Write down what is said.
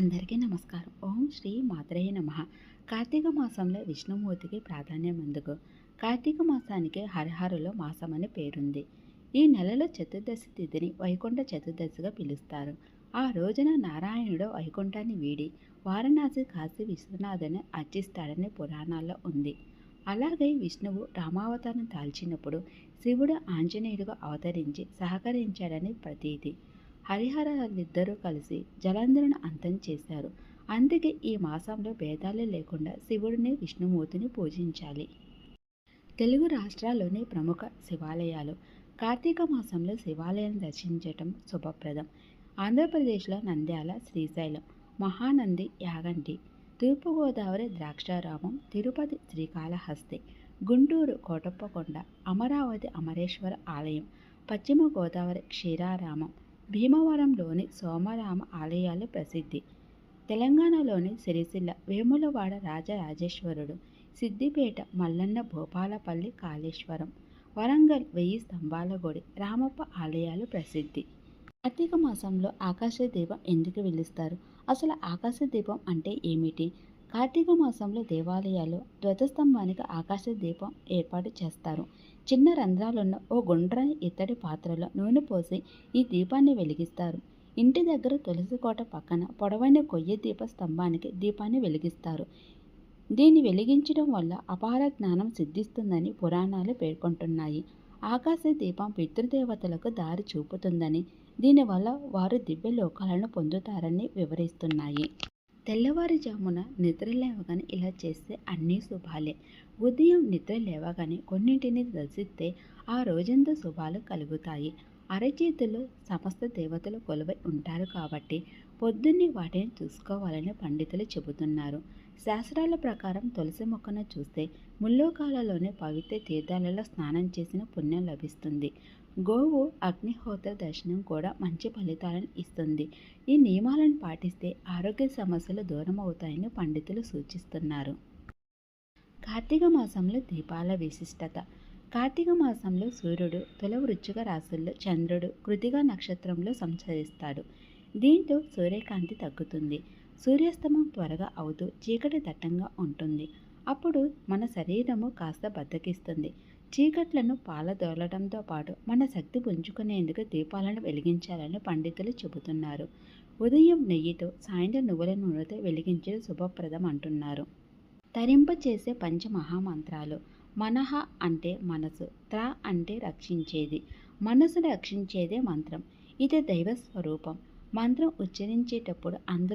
అందరికీ నమస్కారం. ఓం శ్రీ మాత్రే నమ. కార్తీక మాసంలో విష్ణుమూర్తికి ప్రాధాన్యం ఎందుకు? కార్తీక మాసానికి హరిహరులో మాసం అని పేరుంది. ఈ నెలలో చతుర్దశి తిథిని వైకుంఠ చతుర్దశిగా పిలుస్తారు. ఆ రోజున నారాయణుడు వైకుంఠాన్ని వీడి వారణాసి కాశీ విశ్వనాథుని అర్చిస్తాడని పురాణాల్లో ఉంది. అలాగే విష్ణువు రామావతారం దాల్చినప్పుడు శివుడు ఆంజనేయుడుగా అవతరించి సహకరించాడని ప్రతీతి. హరిహరాలిద్దరూ కలిసి జలంధరును అంతం చేశారు. అందుకే ఈ మాసంలో భేదాలు లేకుండా శివుడిని విష్ణుమూర్తిని పూజించాలి. తెలుగు రాష్ట్రాల్లోని ప్రముఖ శివాలయాలు. కార్తీక మాసంలో శివాలయాన్ని దర్శించటం శుభప్రదం. ఆంధ్రప్రదేశ్లో నంద్యాల శ్రీశైలం మహానంది యాగంటి తూర్పుగోదావరి ద్రాక్షారామం తిరుపతి శ్రీకాళహస్తి గుంటూరు కోటప్పకొండ అమరావతి అమరేశ్వర ఆలయం పశ్చిమ గోదావరి క్షీరారామం భీమవరంలోని సోమరామ ఆలయాలు ప్రసిద్ధి. తెలంగాణలోని సిరిసిల్ల వేములవాడ రాజరాజేశ్వరుడు సిద్దిపేట మల్లన్న భూపాలపల్లి కాళేశ్వరం వరంగల్ వెయ్యి స్తంభాల గుడి రామప్ప ఆలయాలు ప్రసిద్ధి. కార్తీక మాసంలో ఆకాశ దీపం ఎందుకు వెలుస్తారు? అసలు ఆకాశ దీపం అంటే ఏమిటి? కార్తీక మాసంలో దేవాలయాల్లో ధ్వజస్తంభానికి ఆకాశ దీపం ఏర్పాటు చేస్తారు. చిన్న రంధ్రాలున్న ఓ గుండ్రని ఇత్తడి పాత్రలో నూనె పోసి ఈ దీపాన్ని వెలిగిస్తారు. ఇంటి దగ్గర తులసి కోట పక్కన పొడవైన కొయ్య దీప స్తంభానికి దీపాన్ని వెలిగిస్తారు. దీన్ని వెలిగించడం వల్ల అపార జ్ఞానం సిద్ధిస్తుందని పురాణాలు పేర్కొంటున్నాయి. ఆకాశ దీపం పితృదేవతలకు దారి చూపుతుందని దీనివల్ల వారు దివ్య లోకాలను పొందుతారని వివరిస్తున్నాయి. తెల్లవారుజామున నిద్ర లేవగానే ఇలా చేస్తే అన్నీ శుభాలే. ఉదయం నిద్ర లేవగానే కొన్నింటిని దర్శిస్తే ఆ రోజంతా శుభాలు కలుగుతాయి. అరచేతులు సమస్త దేవతలు కొలువై ఉంటారు కాబట్టి పొద్దున్నే వాటిని చూసుకోవాలని పండితులు చెబుతున్నారు. శాస్త్రాల ప్రకారం తులసి మొక్కను చూస్తే ముల్లోకాలలోని పవిత్ర తీర్థాలలో స్నానం చేసిన పుణ్యం లభిస్తుంది. గోవు అగ్నిహోత్ర దర్శనం కూడా మంచి ఫలితాలను ఇస్తుంది. ఈ నియమాలను పాటిస్తే ఆరోగ్య సమస్యలు దూరం అవుతాయని పండితులు సూచిస్తున్నారు. కార్తీక మాసంలో దీపాల విశిష్టత. కార్తీక మాసంలో సూర్యుడు తుల వృచ్చిక రాశుల్లో చంద్రుడు కృతిగా నక్షత్రంలో సంచరిస్తాడు. దీంతో సూర్యకాంతి తగ్గుతుంది. సూర్యాస్తమం త్వరగా అవుతూ చీకటి దట్టంగా ఉంటుంది. అప్పుడు మన శరీరము కాస్త బద్దకిస్తుంది. చీకట్లను పాలదోలడంతో పాటు మన శక్తి పుంజుకునేందుకు దీపాలను వెలిగించాలని పండితులు చెబుతున్నారు. ఉదయం నెయ్యితో సాయంత్రం నువ్వుల నూనెతో వెలిగించడం శుభప్రదం అంటున్నారు. తరింప చేసే పంచమహామంత్రాలు మనహ అంటే మనసు త్ర అంటే రక్షించేది మనసును రక్షించేదే మంత్రం. ఇది దైవ స్వరూపం మంత్రం ఉచ్చరించేటప్పుడు అందులో